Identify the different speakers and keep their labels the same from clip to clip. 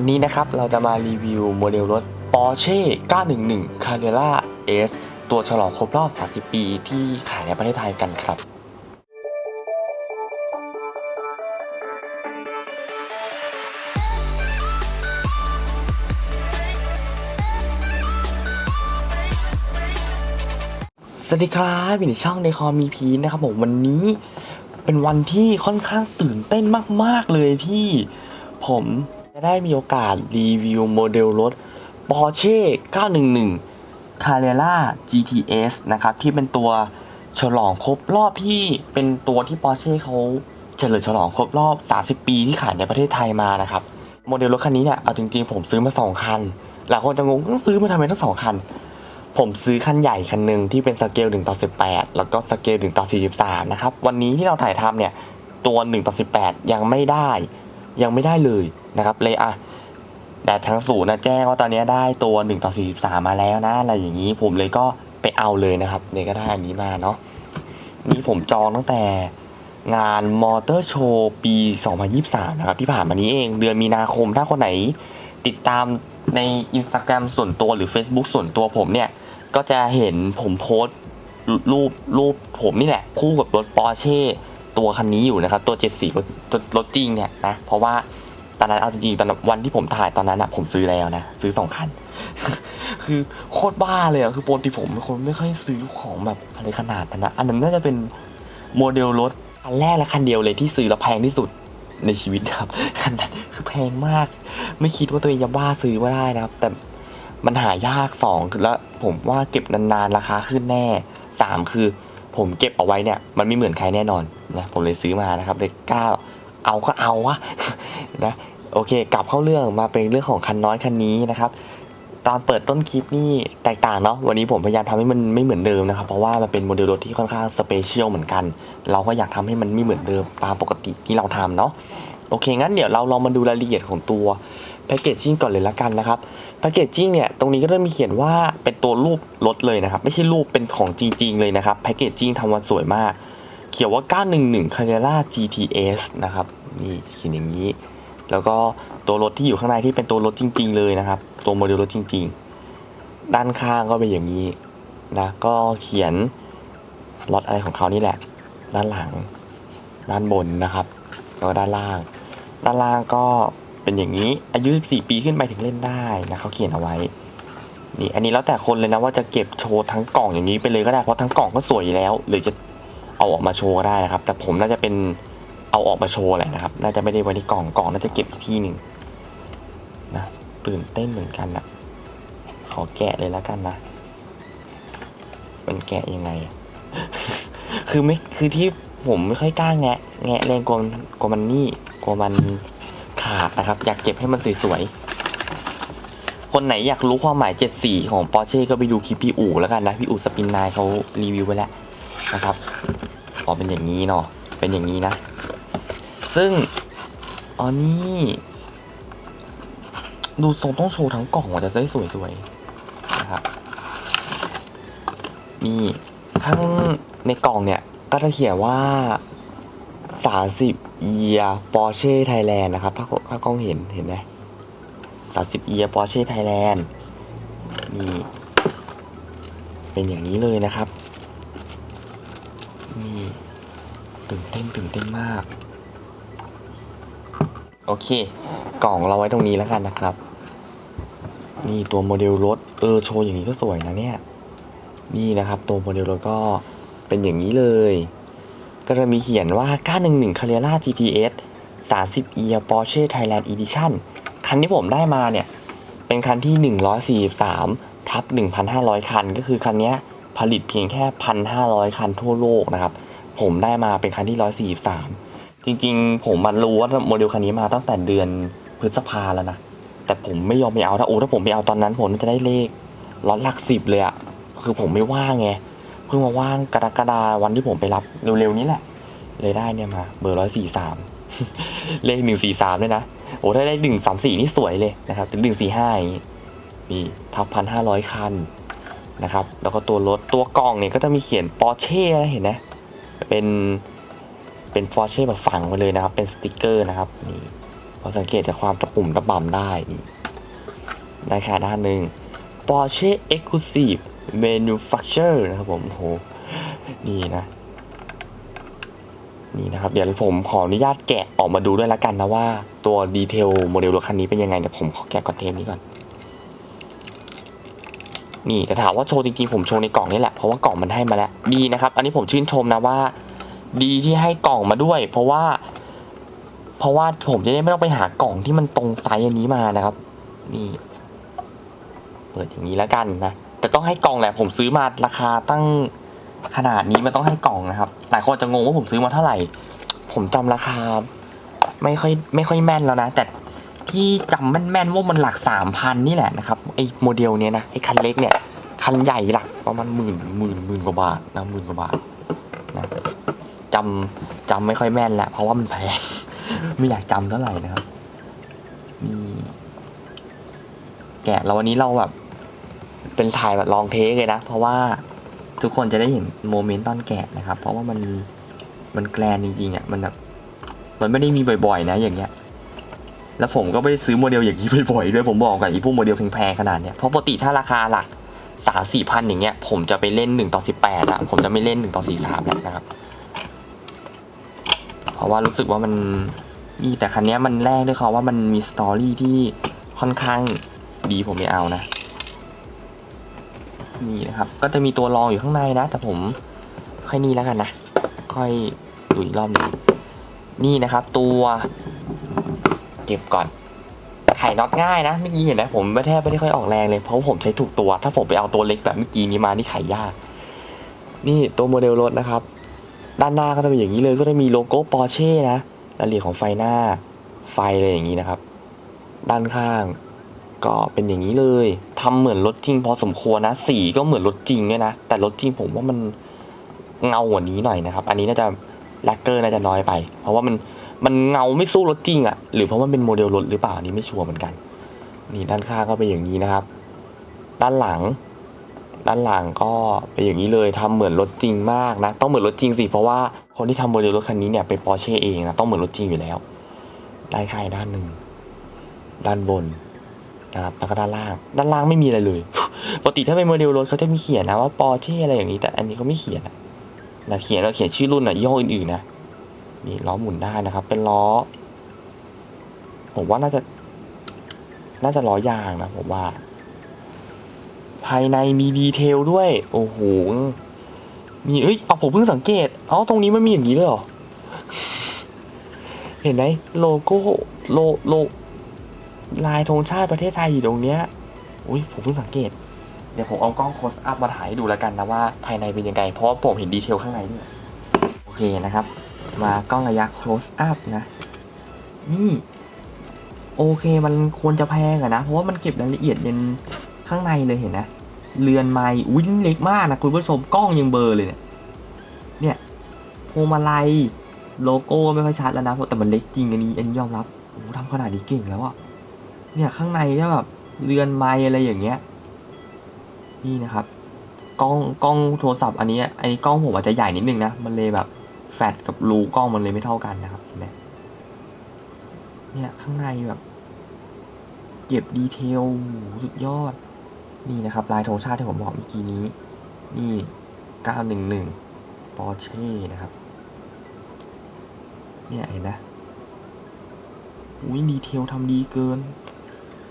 Speaker 1: วันนี้นะครับเราจะมารีวิวโมเดลรถ Porsche 911 Carrera S ตัวฉลองครบรอบ 30 ปีที่ขายในประเทศไทยกันครับสวัสดีครับอยู่ในช่องในคอมีพีนะครับผมวันนี้เป็นวันที่ค่อนข้างตื่นเต้นมาก ๆ เลยที่ผม จะได้มีโอกาสรีวิวโมเดลรถ Porsche 911 Carrera GTS นะครับ ที่เป็นตัวฉลองครบรอบที่เป็นตัวที่ Porsche เขาเฉลิมฉลองครบรอบ 30 ปีที่ขายในประเทศไทยมานะครับ โมเดลรถคันนี้เนี่ยเอาจริงๆ ผมซื้อมา 2 คัน หลายคนจะงงต้องซื้อมาทำไมทั้งสองคัน ผมซื้อคันใหญ่คันหนึ่งที่เป็นสเกล1ต่อ18 แล้วก็สเกล1ต่อ43 นะครับ วันนี้ที่เราถ่ายทำเนี่ยตัว1ต่อ18 ยังไม่ได้ ยังไม่ได้เลยนะครับ เลยอะแต่ทางศูนย์นะแจ้งว่าตอนนี้ได้ตัว1ต่อ43 มาแล้วนะอะไรอย่างนี้ผมเลยก็ไปเอาเลยนะครับเลยก็ได้อันนี้มาเนาะนี่ผมจองตั้งแต่งานมอเตอร์โชว์ปี 2023 นะครับ ที่ผ่านมานี้เองเดือนมีนาคมถ้าคนไหน ติดตามใน Instagram ส่วนตัวหรือ Facebook ส่วนตัวผมเนี่ย ก็จะเห็นผมโพสต์รูปรูปผมนี่แหละ คู่กับรถปอร์เช่ ตัวคันนี้อยู่นะครับ ตัว 74รถรถรถจริงเนี่ยนะ เพราะว่าตอนนั้นเอาจริงๆตอนวันที่ผมถ่ายตอนนั้นอะผมซื้อแล้วนะ ซื้อสองคัน คือโคตรบ้าเลยอะคือปกติผมเป็นคนไม่ค่อยซื้อของแบบอะไรขนาดนั้นนะอันนั้นน่าจะเป็นโมเดลรถคันแรกและคันเดียวเลยที่ซื้อแล้วแพงที่สุดในชีวิตครับคันนั้นคือแพงมาก ไม่คิดว่าตัวเองจะบ้าซื้อมาได้นะครับ แต่มันหายากสองคือแล้วผมว่าเก็บนานๆราคาขึ้นแน่สามคือ ผมเก็บเอาไว้เนี่ย มันไม่เหมือนใครแน่นอน นะผมเลยซื้อมานะครับเลยกล้าเอาก็เอาวะนะโอเค กลับเข้าเรื่องมาเป็นเรื่องของคันน้อยคันนี้นะครับ ตอนเปิดต้นคลิปนี่แตกต่างเนาะวันนี้ผมพยายามทำให้มันไม่เหมือนเดิมนะครับ เพราะว่ามันเป็นโมเดลรถที่ค่อนข้างสเปเชียลเหมือนกัน เราก็อยากทำให้มันไม่เหมือนเดิมตามปกติที่เราทำเนาะโอเค งั้นเดี๋ยวเราลองมาดูรายละเอียดของตัวแพคเกจจิ้งก่อนเลยละกันนะครับแพคเกจจิ้งเนี่ยตรงนี้ก็เริ่มมีเขียนว่าเป็นตัวรูปรถเลยนะครับ ไม่ใช่รูปเป็นของจริง ๆ เลยนะครับแพคเกจจิ้งทำมาสวยมาก เขียนว่า 911 Carrera GTS นะครับนี่เขียนอย่างนี้ แล้วก็ตัวรถที่อยู่ข้างในที่เป็นตัวรถจริง ๆ เลยนะครับ ตัวโมเดลรถจริง ๆ ด้านข้างก็เป็นอย่างนี้นะก็เขียนรถอะไรของเขานี่แหละ ด้านหลัง ด้านบนนะครับ แล้วก็ด้านล่าง ด้านล่างก็เป็นอย่างนี้อายุ 14 ปีขึ้นไปถึงเล่นได้นะเขาเขียนเอาไว้นี่อันนี้แล้วแต่คนเลยนะว่าจะเก็บโชว์ทั้งกล่องอย่างนี้ไปเลยก็ได้เพราะทั้งกล่องก็สวยอยู่แล้ว หรือจะ เอาออกมาโชว์ก็ได้นะครับ แต่ผมน่าจะเป็นเอาออกมาโชว์แหละนะครับ น่าจะไม่ได้ไว้ในกล่องกล่องน่าจะเก็บอีกที่หนึ่งนะตื่นเต้นเหมือนกันนะขอแกะเลยแล้วกันนะ มันแกะยังไง คือไม่คือที่ผมไม่ค่อยกล้าแงะ แงะแรงกลัวมันกลัวมันนี่กลัวมันขาดนะครับ อยากเก็บให้มันสวยๆ คนไหนอยากรู้ความหมาย 74 ของ Porsche ก็ไปดูคลิปพี่อู๋แล้วกันนะ พี่อู๋สปินนายเขารีวิวไว้แล้วนะครับ อ๋อเป็นอย่างนี้เนาะเป็นอย่างนี้นะ ซึ่งอ๋อนี่ดูทรงต้องโชว์ทั้งกล่องว่าจะได้สวยๆนะครับนี่ข้างในกล่องเนี่ยก็จะเขียนว่า 30 year Porsche Thailand นะครับ ถ้าถ้ากล้องเห็นเห็นไหม30 year Porsche Thailand นี่เป็นอย่างนี้เลยนะครับนี่ ตื่นเต้นตื่นเต้นมาก โอเค กล่องเราไว้ตรงนี้แล้วกันนะครับ นี่ตัวโมเดลรถ เออโชว์อย่างนี้ก็สวยนะเนี่ย นี่นะครับตัวโมเดลรถก็เป็นอย่างนี้เลย ก็จะมีเขียนว่า 911 Carrera GTS 30 e a r Porsche Thailand Edition คันที่ผมได้มาเนี่ย เป็นคันที่ 143 ทับ 1,500 คัน ก็คือคันนี้ผลิตเพียงแค่ 1,500 คันทั่วโลกนะครับ ผมได้มาเป็นคันที่143จริง ๆ ผมมันรู้ว่าโมเดลคันนี้มาตั้งแต่เดือนพฤษภาแล้วนะ แต่ผมไม่ยอมไปเอาถ้าโอ้ถ้าผมไปเอาตอนนั้น ผมจะได้เลขร้อยหลักสิบเลยอะคือผมไม่ว่างไงเพิ่งมาว่างกรกฎาวันที่ผมไปรับเร็วๆนี้แหละ เลยได้เนี่ยมา เบอร์ร้อยสี่สามเลขหนึ่งสี่สามด้วยนะโอ้ถ้าได้หนึ่งสามสี่นี่สวยเลยนะครับหนึ่งสี่ห้าอย่างงี้นี่ทับพันห้าร้อยคันนะครับ แล้วก็ตัวรถตัวกล่องเนี่ยก็จะมีเขียนปอร์เช่นะเห็นไหม เป็นเป็นปอร์เช่แบบฝังไปเลยนะครับ เป็นสติกเกอร์นะครับนี่พอสังเกตจากความตะปุ่มตะบ่ำได้นี่ได้แค่ด้านหนึ่ง Porsche Exclusive Manufacture นะครับผมโหนี่นะ นี่นะครับ เดี๋ยวผมขออนุญาตแกะออกมาดูด้วยละกันนะว่า ตัวดีเทลโมเดลรถคันนี้เป็นยังไงเดี๋ยวผมขอแกะก่อนเทปนี้ก่อน นี่แต่ถามว่าโชว์จริงๆผมโชว์ในกล่องนี่แหละเพราะว่ากล่องมันให้มาแล้วดีนะครับ อันนี้ผมชื่นชมนะว่า ดีที่ให้กล่องมาด้วย เพราะว่า เพราะว่าผมจะได้ไม่ต้องไปหากล่องที่มันตรงไซส์อันนี้มานะครับ นี่ เปิดอย่างนี้แล้วกันนะแต่ต้องให้กล่องแหละ ผมซื้อมาราคาตั้งขนาดนี้มันต้องให้กล่องนะครับหลายคนจะงงว่าผมซื้อมาเท่าไหร่ ผมจำราคา ไม่ค่อยไม่ค่อยแม่นแล้วนะแต่ ที่จำแม่นๆว่ามันหลักสามพันนี่แหละนะครับไอ้โมเดลเนี้ยนะไอ้คันเล็กเนี่ยคันใหญ่หลักประมาณหมื่นหมื่นหมื่นกว่าบาทนะหมื่นกว่าบาทนะจำจำไม่ค่อยแม่นแหละเพราะว่ามันแพง ไม่อยากจำเท่าไหร่นะครับนี่แกะแล้ววันนี้เราแบบ เป็นถ่ายแบบลองเทคเลยนะ เพราะว่าทุกคนจะได้เห็นโมเมนต์ตอนแกะนะครับ เพราะว่ามันมันแกลนจริงๆอะมันแบบมันไม่ได้มีบ่อยๆ นะอย่างเงี้ย แล้วผมก็ไม่ได้ซื้อโมเดลอย่างนี้บ่อยๆด้วยผมบอกกันอีพวกโมเดลแพงๆขนาดเนี้ยเพราะปกติถ้าราคาหลักสามสี่พันอย่างเงี้ยผมจะไปเล่นหนึ่งต่อสิบแปดอะผมจะไม่เล่นหนึ่งต่อสี่สามแล้วนะครับ เพราะว่ารู้สึกว่ามันนี่แต่คันเนี้ยมันแรกด้วยเขาว่ามันมีสตอรี่ที่ค่อนข้างดีผมไม่เอานะนี่นะครับก็จะมีตัวรองอยู่ข้างในนะ แต่ผมค่อยนี่แล้วกันนะ ค่อยดูอีกรอบหนึงนี่นะครับ ตัว เก็บก่อนไข่น็อตง่ายนะเมื่อกี้เห็นไหมผมไม่แทบไม่ได้ค่อยออกแรงเลยเพราะผมใช้ถูกตัว ถ้าผมไปเอาตัวเล็กแบบเมื่อกี้นี้มานี่ไขยาก นี่ตัวโมเดลรถนะครับ ด้านหน้าก็จะเป็นอย่างนี้เลยก็จะมีโลโก้ปอร์เช่นะรายละเอียดของไฟหน้าไฟอะไรอย่างนี้นะครับ ด้านข้างก็เป็นอย่างนี้เลยทำเหมือนรถจริงพอสมควรนะ สีก็เหมือนรถจริงเนี่ยนะ แต่รถจริงผมว่ามันเงากว่านี้หน่อยนะครับ อันนี้น่าจะแลกเกอร์น่าจะน้อยไป เพราะว่ามัน มันเงาไม่สู้รถจริงอะ่ะ หรือเพราะมันเป็นโมเดลรถหรือเปล่าอันนี้ไม่ชัวร์เหมือนกัน นี่ด้านข้างก็เป็นอย่างนี้นะครับ ด้านหลัง ด้านหลังก็เป็นอย่างนี้เลยทำเหมือนรถจริงมากนะ ต้องเหมือนรถจริงสิเพราะว่าคนที่ทำโมเดลรถคันนี้เนี่ยเป็นปอร์เช่เองนะต้องเหมือนรถจริงอยู่แล้วด้านข้างด้านหนึ่งด้านบนนะครับแล้วก็ด้านล่าง ด้านล่างไม่มีอะไรเลย ปกติถ้าเป็นโมเดลรถเขาจะมีเขียนนะว่าปอร์เช่อะไรอย่างนี้ แต่อันนี้เขาไม่เขียนนะเขียนเราเขียนชื่อรุ่นอะยี่ห้ออื่นๆนะ นี่ล้อหมุนได้นะครับ เป็นล้อ ผมว่าน่าจะ น่าจะล้อยางนะผมว่า ภายในมีดีเทลด้วย โอ้โหมีเอ้ยเอาผมเพิ่งสังเกตเอ้าตรงนี้มันมีอย่างนี้เลยเหรอ เห็นไหมโลโก้โลโลลายธงชาติประเทศไทยอยู่ตรงเนี้ยอุ้ยผมเพิ่งสังเกต เดี๋ยวผมเอากล้องโคสอัพมาถ่ายให้ดูแล้วกันนะว่าภายในเป็นยังไง เพราะว่าผมเห็นดีเทลข้างในด้วยโอเคนะครับ มากล้องระยะ close up นะ นี่ โอเคมันควรจะแพงอะนะ เพราะว่ามันเก็บรายละเอียดยันข้างในเลยเห็นนะ เรือนไม้วิ่งเล็กมากนะคุณผู้ชมกล้องยังเบลอร์เลยเนี่ย เนี่ยพวงมาลัยโลโก้ไม่ค่อยชัดแล้วนะเพราะแต่มันเล็กจริงอันนี้อันนี้ยอมรับโอ้ทำขนาดนี้เก่งแล้วอะเนี่ยข้างในเนี่ยแบบเรือนไม้อะไรอย่างเงี้ย นี่นะครับกล้องกล้องโทรศัพท์อันนี้อันนี้กล้องผมอาจจะใหญ่นิดนึงนะ มันเลยแบบ แฟลชกับรูกล้องมันเลยไม่เท่ากันนะครับเห็นไหมเนี่ยข้างในแบบเก็บดีเทลสุดยอด นี่นะครับ ลายธงชาติที่ผมบอกเมื่อกี้นี้ นี่ 911ปอร์เช่นะครับ เนี่ยเห็นนะอุ้ยดีเทลทำดีเกิน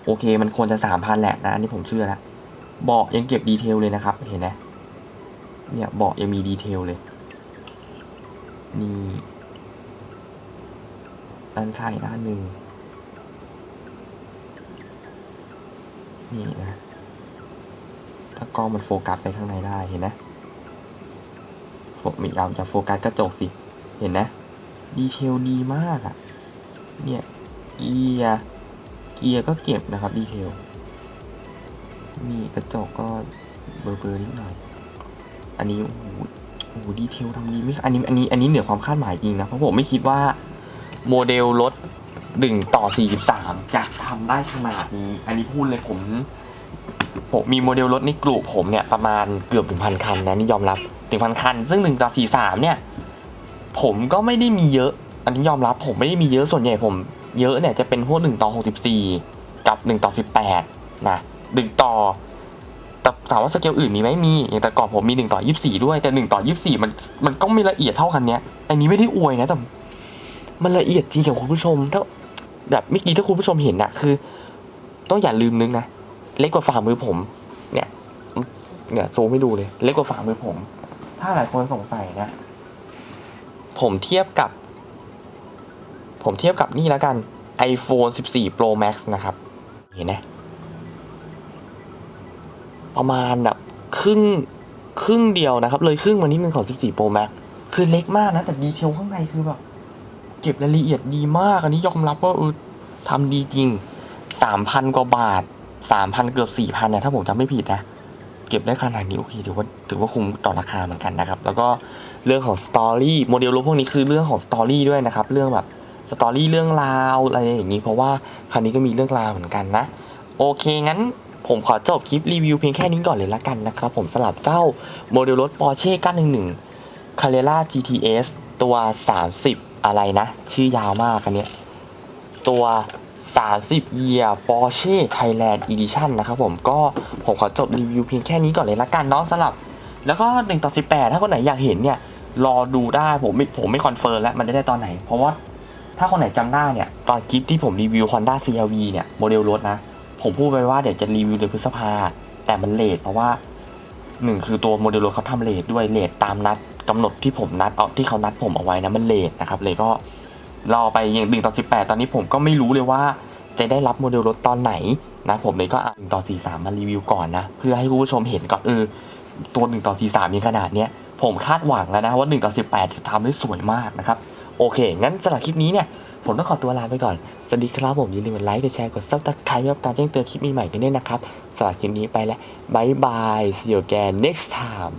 Speaker 1: โอเค มันควรจะสามพันแหละนะ อันนี้ผมเชื่อแล้วเบาะยังเก็บดีเทลเลยนะครับ เห็นไหมเนี่ยเบาะยังมีดีเทลเลย นี่ด้านข้างด้านหนึ่งนี่นะ ถ้ากล้องมันโฟกัสไปข้างในได้เห็นนะโฟมีเอาจะโฟกัสกระจกสิ เห็นนะ ดีเทลดีมากอะ่ะ เนี่ย เกียร์ เกียร์ก็เก็บนะครับ ดีเทล นี่กระจกก็เบลอๆนิดหน่อย อันนี้โอ้โห อ้โหดีเทลทำดีไม่อันนี้อันนี้อันนี้เหนือความคาดหมายจริงนะเพราะผมไม่คิดว่าโมเดลรถหนึ่งต่อ 43 จะทำได้ขนาดนี้ อันนี้พูดเลยผม ผมมีโมเดลรถในกลุ่มผมเนี่ยประมาณเกือบถึงพันคันนะนี่ยอมรับถึงพันคัน ซึ่งหนึ่งต่อสี่สามเนี่ย ผมก็ไม่ได้มีเยอะ อันนี้ยอมรับผมไม่ได้มีเยอะส่วนใหญ่ผม เยอะเนี่ยจะเป็นพวก1ต่อ64 กับ1ต่อ18นะ1ต่อ แต่ถามว่าสเกลอื่นมีไหมมี อย่างแต่ก่อนผมมี1ต่อ24 ด้วย แต่1ต่อ24 มันมันก็ไม่ละเอียดเท่าคันเนี้ยอันนี้ไม่ได้อวยนะแต่มันละเอียดจริงของคุณผู้ชมถ้าแบบเมื่อกี้ถ้าคุณผู้ชมเห็นนะคือ ต้องอย่าลืมนึกนะเล็กกว่าฝ่ามือผม เนี่ยเนี่ยโซมให้ดูเลย เล็กกว่าฝ่ามือผม ถ้าหลายคนสงสัยนะ ผมเทียบกับ ผมเทียบกับนี่แล้วกัน iPhone 14 Pro Max นะครับ เห็นไหม ประมาณแบบครึ่งครึ่งเดียวนะครับ เลยครึ่งมานิดนึงของ 14 Pro Max คือเล็กมากนะ แต่ดีเทลข้างในคือแบบ เก็บรายละเอียดดีมาก อันนี้ยอมรับว่าเออทำดีจริง 3,000 กว่าบาท 3,000 เกือบ 4,000เนี่ยถ้าผมจำไม่ผิดนะ เก็บได้ขนาดนี้โอเคถือว่าถือว่าคุ้มต่อราคาเหมือนกันนะครับ แล้วก็เรื่องของสตอรี่โมเดลรถพวกนี้คือเรื่องของสตอรี่ด้วยนะครับ เรื่องแบบสตอรี่เรื่องราวอะไรอย่างนี้ เพราะว่าคันนี้ก็มีเรื่องราวเหมือนกันนะ โอเคงั้น ผมขอจบคลิปรีวิวเพียงแค่นี้ก่อนเลยละกันนะครับผมสลับเจ้าโมเดลรถ Porsche 911 Carrera GTS ตัว 30 อะไรนะ ชื่อยาวมากอันเนี้ยตัว 30 Year Porsche Thailand Edition นะครับผมก็ผมขอจบรีวิวเพียงแค่นี้ก่อนเลยละกันเนาะสำหรับ แล้วก็ 1 ต่อ 18 ถ้าคนไหนอยากเห็นเนี่ยรอดูได้ผมไม่ผมไม่คอนเฟิร์มแล้วมันจะได้ตอนไหน เพราะว่าถ้าคนไหนจำได้เนี่ย ตอนคลิปที่ผมรีวิว Honda CRV เนี่ย โมเดลรถนะ ผมพูดไปว่าเดี๋ยวจะรีวิวเดือนพฤษภา แต่มันเลทเพราะว่าหนึ่งคือตัวโมเดลรถเขาทำเลทด้วยเลทตามนัดกำหนดที่ผมนัดเอาที่เขานัดผมเอาไว้นะมันเลทนะครับเลยก็รอไปอย่างหนึ่งต่อสิบแปดตอนนี้ผมก็ไม่รู้เลยว่า จะได้รับโมเดลรถตอนไหนนะผมเลยก็เอาหนึ่งต่อสี่สามมารีวิวก่อนนะ เพื่อให้คุณผู้ชมเห็นก่อนเออตัวหนึ่งต่อสี่สามมีขนาดเนี้ยผมคาดหวังแล้วนะว่าหนึ่งต่อสิบแปดจะทำได้สวยมากนะครับโอเค งั้นสำหรับคลิปนี้เนี่ย ผมต้องขอตัวลาไปก่อน สวัสดีครับผมอย่าลืมกดไลค์กดแชร์กดซับสไครป์เพื่อรับการแจ้งเตือนคลิปใหม่ๆกันด้วยนะครับสำหรับคลิปนี้ไปแล้วบายบาย see you again next time